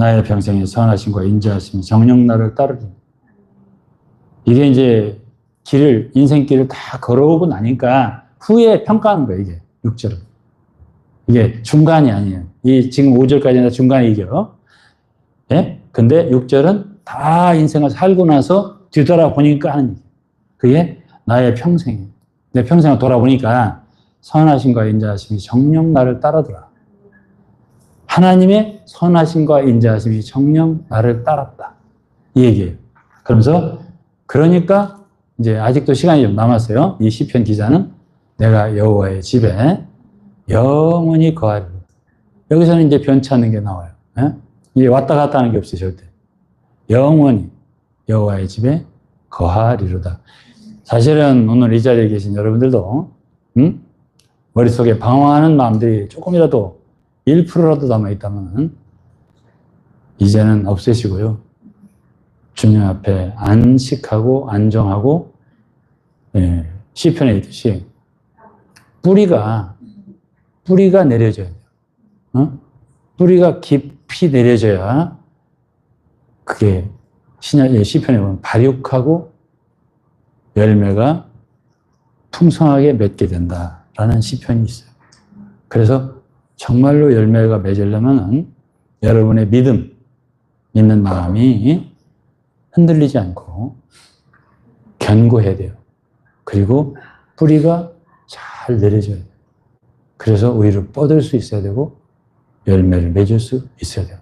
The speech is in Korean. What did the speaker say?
나의 평생에 선하심과 인자하심이 정령 나를 따르리. 이게 이제 길을, 인생길을 다 걸어오고 나니까 후에 평가하는 거예요, 이게. 6절은. 이게 중간이 아니에요. 이 지금 5절까지는 중간이 이겨. 예? 근데 6절은 다 인생을 살고 나서 뒤돌아보니까 하는. 그게 나의 평생이에요. 내 평생을 돌아보니까 선하심과 인자하심이 정령 나를 따르더라. 하나님의 선하심과 인자하심이 정령 나를 따랐다. 이 얘기예요. 그러면서 그러니까 이제 아직도 시간이 좀 남았어요. 이 시편 기자는 내가 여호와의 집에 영원히 거하리. 여기서는 이제 변치않는 게 나와요. 예? 이게 왔다 갔다 하는 게 없어요, 절대. 영원히 여호와의 집에 거하리로다. 사실은 오늘 이 자리에 계신 여러분들도 음? 머릿속에 방황하는 마음들이 조금이라도 1%라도 남아있다면 이제는 없애시고요. 주님 앞에 안식하고 안정하고 예, 시편에 있듯이 뿌리가 뿌리가 내려져야 돼요. 어? 뿌리가 깊이 내려져야 그게 신약 예, 시편에 보면 발육하고 열매가 풍성하게 맺게 된다라는 시편이 있어요. 그래서 정말로 열매가 맺으려면 여러분의 믿음, 믿는 마음이 흔들리지 않고 견고해야 돼요. 그리고 뿌리가 잘 내려져야 돼요. 그래서 우리를 뻗을 수 있어야 되고 열매를 맺을 수 있어야 돼요.